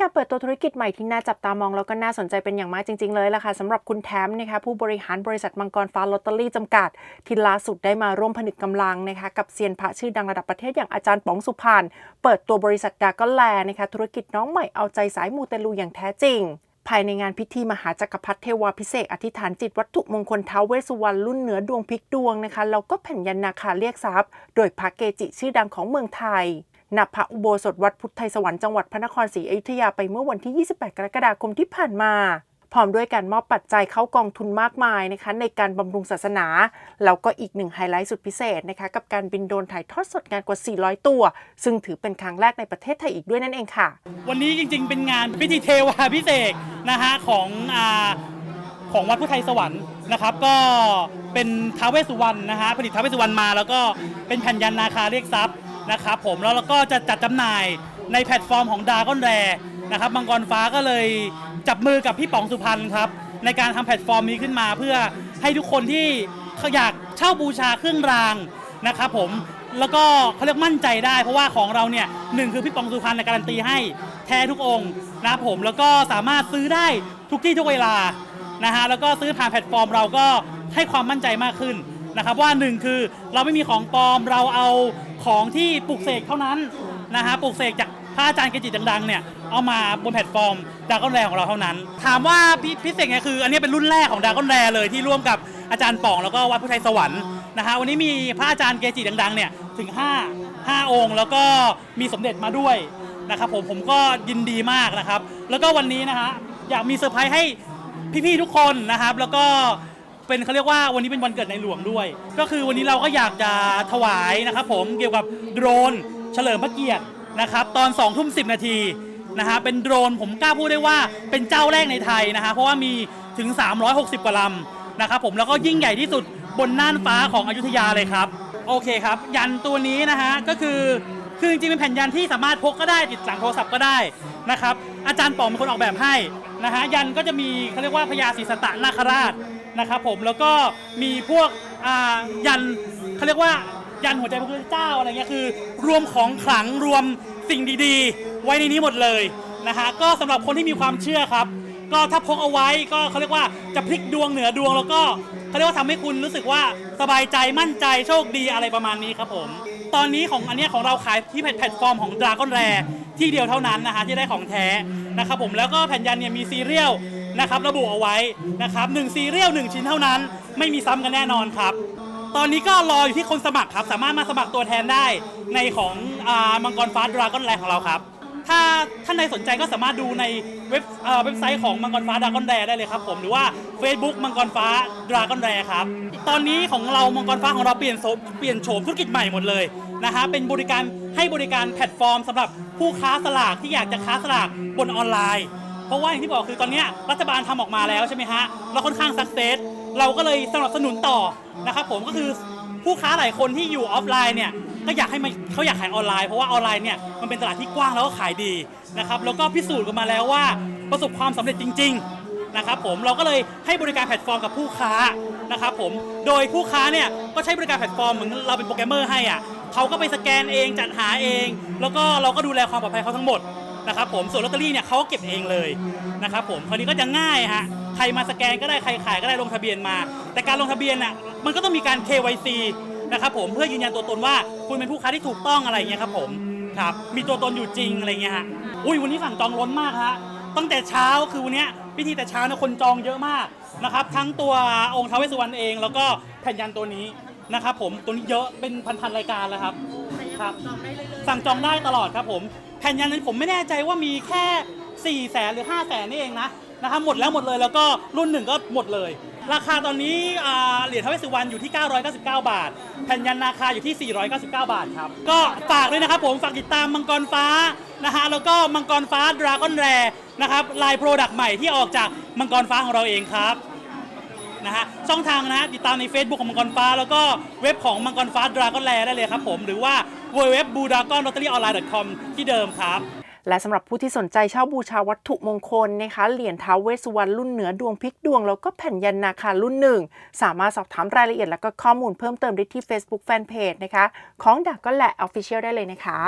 การเปิดตัวธุรกิจใหม่ที่น่าจับตามองแล้วก็น่าสนใจเป็นอย่างมากจริง ๆ เลยล่ะค่ะสำหรับคุณแทมนะคะผู้บริหารบริษัทมังกรฟ้าลอตเตอรี่จำกัด ที่ล่าสุดได้มาร่วมผนึกกำลังนะคะกับเซียนพระชื่อดังระดับประเทศอย่างอาจารย์ป๋องสุพานเปิดตัวบริษัทดาก็แลนะคะธุรกิจน้องใหม่เอาใจสายมูเตลูอย่างแท้จริงภายในงานพิธีมหาจักรพรรดิเทวาพิเศษอธิษฐานจิตวัตถุมงคลท้าวเวสุวรรณรุ่นเหนือดวงพลิกดวงนะคะแล้วก็แผ่นยันนาคาเรียกทรัพย์ โดยพระเกจิชื่อดังของเมืองไทย ณพระอุโบสถวัดพุทธไทยสวรรค์จังหวัดพระนครศรีอยุธยาไปเมื่อวันที่ 28 กรกฎาคมที่ผ่านมา พร้อมด้วยการมอบปัจจัยเข้ากองทุนมากมายนะคะในการบำรุงศาสนา แล้วก็อีกหนึ่งไฮไลท์สุดพิเศษนะคะกับการบินโดรนถ่ายทอดสดงานกว่า 400 ตัว ซึ่งถือเป็นครั้งแรกในประเทศไทยอีกด้วยนั่นเองค่ะ วันนี้จริงๆ เป็นงานพิธีเทวาพิเศษนะฮะของอ่าของวัดพุทธไทยสวรรค์นะครับก็เป็นท้าวเวสสุวรรณนะฮะผลิตท้าวเวสสุวรรณมา แล้วก็เป็นแผ่นยันนาคาเรียกทรัพย์ นะครับผมแล้วเราก็จะจัดจำหน่ายในแพลตฟอร์มของดาก้อนแรนะครับมังกรฟ้าก็เลยจับมือกับพี่ป๋องสุพรรณครับในการทำแพลตฟอร์มนี้ขึ้นมา เพื่อให้ทุกคนที่อยากเช่าบูชาเครื่องรางนะครับผมแล้วก็เขาเรียกมั่นใจได้ เพราะว่าของเราเนี่ยหนึ่งคือพี่ปองสุพรรณในการันตีให้แท้ทุกองค์นะครับผมแล้วก็สามารถซื้อได้ทุกที่ทุกเวลานะฮะแล้วก็ซื้อผ่านแพลตฟอร์มเราก็ให้ความมั่นใจมากขึ้น นะครับว่าหนึ่งคือเราไม่มีของปลอมเราเอาของที่ปลูกเสกเท่านั้นนะฮะปลูกเสกจากพระอาจารย์เกจิดังๆเนี่ยเอามาบนแพลตฟอร์มดากอนแรของเราเท่านั้น ถามว่าพิพิเศษเนี่ยคือ อันนี้เป็นรุ่นแรกของดากอนแรเลยที่ร่วมกับอาจารย์ป่องแล้วก็วัดพุทธไทยสวรรค์นะฮะวันนี้มีพระอาจารย์เกจิดังๆเนี่ยถึง 5 5 องค์ แล้วก็มีสมเด็จมาด้วยนะครับผมผมก็ยินดีมากนะครับ แล้วก็วันนี้นะฮะอยากมีเซอร์ไพรส์ให้พี่ๆทุกคนนะครับ แล้วก็ เป็นเขาเรียกว่าวันนี้เป็นวันเกิดในหลวงด้วย ก็คือวันนี้เราก็อยากจะถวายนะครับผมเกี่ยวกับโดรนเฉลิมพระเกียรตินะครับตอน2ทุ่ม10นาทีนะฮะเป็นโดรนผมกล้าพูดได้ว่าเป็นเจ้าแรกในไทยนะฮะเพราะว่ามีถึง 360 กว่าลำนะครับผมแล้วก็ยิ่งใหญ่ที่สุดบนน่านฟ้าของอยุธยาเลยครับ โอเคครับ ยันตัวนี้นะฮะก็คือคือจริงๆเป็นแผ่นยันที่สามารถพกก็ได้ติดหลังโทรศัพท์ก็ได้นะครับอาจารย์ป๋องเป็นคนออกแบบให้นะฮะยันก็จะมีเขาเรียกว่าพญาศรีสตะนาคราช นะครับผมแล้วก็มีพวกอ่ายันเขาเรียกว่ายันหัวใจพระพุทธเจ้าอะไรเงี้ยคือ รวมของขลังรวมสิ่งดีๆ ไว้ในนี้หมดเลยนะฮะก็สำหรับคนที่มีความเชื่อครับ ก็ถ้าพกเอาไว้ก็เขาเรียกว่าจะพลิกดวงเหนือดวงแล้วก็เขาเรียกว่าทำให้คุณรู้สึกว่าสบายใจมั่นใจโชคดีอะไรประมาณนี้ครับผม ตอนนี้ของอันเนี้ยของเราขายที่แพลตฟอร์มของ Dragon Rare ที่เดียวเท่านั้นนะฮะที่ได้ของแท้นะครับผมแล้วก็แผ่นยันเนี่ยมีซีเรียล นะครับระบุเอาไว้นะครับหนึ่งซีเรียลหนึ่งชิ้นเท่านั้น ไม่มีซ้ำกันแน่นอนครับ ตอนนี้ก็รออยู่ที่คนสมัครครับ สามารถมาสมัครตัวแทนได้ในของอามังกรฟ้าดราก้อนแรของเราครับ ถ้าท่านใดสนใจก็สามารถดูในเว็บเอ่อเว็บไซต์ของมังกรฟ้าดราก้อนแรได้เลยครับผมหรือว่า Facebook มังกรฟ้าดราก้อนแรครับ ตอนนี้ของเรามังกรฟ้าของเราเปลี่ยนโฉมเปลี่ยนโฉมธุรกิจใหม่หมดเลยนะฮะเป็นบริการให้บริการแพลตฟอร์มสำหรับผู้ค้าสลากที่อยากจะค้าสลากบนออนไลน์ เพราะว่าอย่างที่บอกคือตอนนี้รัฐบาลทำออกมาแล้วใช่ไหมฮะเราค่อนข้างสักเซสเราก็เลยสนับสนุนต่อนะครับผมก็คือผู้ค้าหลายคนที่อยู่ออฟไลน์เนี่ยก็อยากให้มันเขาอยากขายออนไลน์เพราะว่าออนไลน์เนี่ยมันเป็นตลาดที่กว้างแล้วก็ขายดีนะครับแล้วก็พิสูจน์กันมาแล้วว่าประสบความสำเร็จจริง ๆนะครับผมเราก็เลยให้บริการแพลตฟอร์มกับผู้ค้านะครับผมโดยผู้ค้าเนี่ยก็ใช้บริการแพลตฟอร์มเหมือนเราเป็นโปรแกรมเมอร์ให้อะเขาก็ไปสแกนเองจัดหาเอง แล้วก็เราก็ดูแลความปลอดภัยเขาทั้งหมด นะครับผมส่วนลอตเตอรี่เนี่ยเขาเก็บเองเลยนะครับผมคราวนี้ก็จะง่ายฮะใครมาสแกนก็ได้ใครขายก็ได้ลงทะเบียนมา แต่การลงทะเบียนน่ะมันก็ต้องมีการ KYC นะครับผมเพื่อยืนยันตัวตนว่าคุณเป็นผู้ค้าที่ถูกต้องอะไรเงี้ยครับผมครับมีตัวตนอยู่จริงอะไรเงี้ยฮะอุ้ยวันนี้สั่งจองล้นมากฮะตั้งแต่เช้าคือวันนี้พิธีแต่เช้านี่ยคนจองเยอะมากนะครับทั้งตัวองค์ท้าวเวสสุวรรณเอง แล้วก็แผ่นยันตัวนี้นะครับผมตัวนี้เยอะเป็นพันๆรายการแล้วครับครับสั่งจองได้ตลอดครับผม แผ่นยันนั้นผมไม่แน่ใจว่ามีแค่4ี่แสนหรือ5้าแสนนี่เองนะนะครับหมดแล้วหมดเลยแล้วก็รุ่นหนึ่งก็หมดเลย ราคาตอนนี้อ่าเหรียญทาวเวสสุวรรณอยู่ที่ 999 บาท แผ่นยันนาคาอยู่ที่ 499 บาทครับ ก็ฝากด้วยนะครับผมฝากติดตามมังกรฟ้านะฮะแล้วก็มังกรฟ้าดราก้อนแรนะครับลายโปรดักต์ใหม่ที่ออกจากมังกรฟ้าของเราเองครับ นะฮะช่องทางนะฮะติดตามใน Facebook ของมังกรฟ้า แล้วก็เว็บของมังกรฟ้าดราก้อนแลได้เลยครับผมหรือว่า w w w b u d a g o n l o t t e r y o n l i n e c o m ที่เดิมครับและสำหรับผู้ที่สนใจเช่าบูชาวัตถุมงคลนะคะเหรียญท้าวเวสุวรรณรุ่นเหนือดวงพลิกดวง แล้วก็แผ่นยันนาคารุ่นหนึ่ง สามารถสอบถามรายละเอียดและก็ข้อมูลเพิ่มเติมได้ที่ Facebook Fanpage นะคะ ของดักก็แหละ Official ได้เลยนะคะ